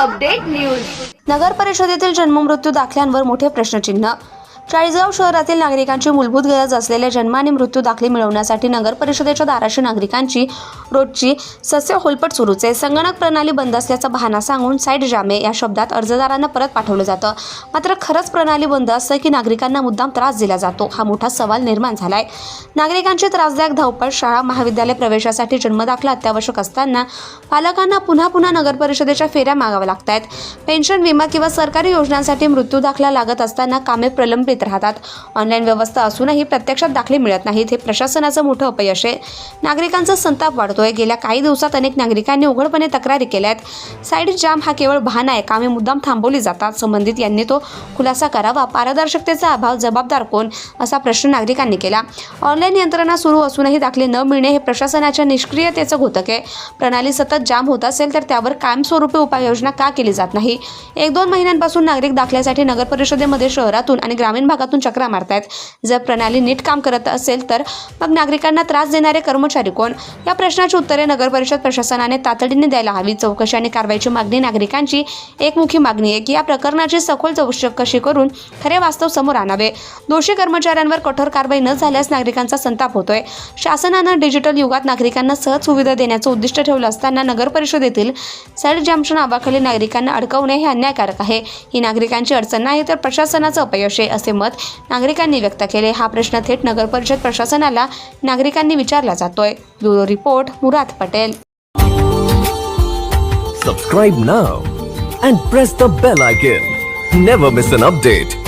Update news. नगर परिषदेतील जन्ममृत्यू दाखल्यांवर मोठे प्रश्नचिन्ह चाळीसगाव शहरातील नागरिकांची मूलभूत गरज असलेल्या जन्म आणि मृत्यू दाखले मिळवण्यासाठी नगर परिषदेच्या दाराशी नागरिकांची रोजची सस्य होलपट सुरूच आहे. संगणक प्रणाली बंद असल्याचा भाना सांगून साईड जामे या शब्दात अर्जदारांना परत पाठवलं जातं. मात्र खरंच प्रणाली बंद असतं की नागरिकांना मुद्दाम त्रास दिला जातो? हा मोठा सवाल निर्माण झालाय. नागरिकांची त्रासदायक धावपळ शाळा महाविद्यालय प्रवेशासाठी जन्मदाखला अत्यावश्यक असताना पालकांना पुन्हा पुन्हा नगर परिषदेच्या फेऱ्या मागाव्या लागत आहेत पेन्शन विमा किंवा सरकारी योजनांसाठी मृत्यू दाखला लागत असताना कामे प्रलंबित राहतात. ऑनलाईन व्यवस्था असूनही प्रत्यक्षात दाखले मिळत नाहीत. हे प्रशासनाचं मोठं अपयश आहे. नागरिकांचा संताप वाढतोय. गेल्या काही दिवसात अनेक नागरिकांनी उघडपणे तक्रारी केल्या आहेत साईड जाम हा केवळ बहाणा आहे. कामे मुद्दाम थांबवली जातात. संबंधित यांनी तो खुलासा करावा. पारदर्शकतेचा अभाव जबाबदार कोण? असा प्रश्न नागरिकांनी केला. ऑनलाईन यंत्रणा सुरू असूनही दाखले न मिळणे हे प्रशासनाच्या निष्क्रियतेचं घोतक आहे. प्रणाली सतत जाम होत असेल तर त्यावर कायमस्वरूपी उपाययोजना का केली जात नाही? एक दोन महिन्यांपासून नागरिक दाखल्यासाठी नगर परिषदेमध्ये शहरातून आणि ग्रामीण भागातून चक्रा मारतायत. जर प्रणाली नीट काम करत असेल तर मग नागरिकांना त्रास देणारे कर्मचारी कोण? या प्रश्नाची उत्तरे नगर परिषद प्रशासनाने तातडीने द्यायला हवी. चौकशी आणि कारवाईची मागणी नागरिकांची एकमुखी मागणी आहे की या प्रकरणाची सखोल चौकशी करून खरे वास्तव समोर आणावे? दोषी कर्मचाऱ्यांवर कठोर कारवाई न झाल्यास नागरिकांचा संताप होतोय. शासनानं डिजिटल युगात नागरिकांना सहज सुविधा देण्याचं उद्दिष्ट ठेवलं असताना नगर परिषदेतील साईड जामच्या नावाखाली नागरिकांना अडकवणे हे अन्यायकारक आहे. ही नागरिकांची अडचण नाही तर प्रशासनाचं अपयश आहे असे मत नागरिकांनी व्यक्त केले. हा प्रश्न थेट नगर परिषद प्रशासनाला नागरिकांनी विचारला जातोय. Bureau report Murad Patel. Subscribe now and press the bell icon never miss an update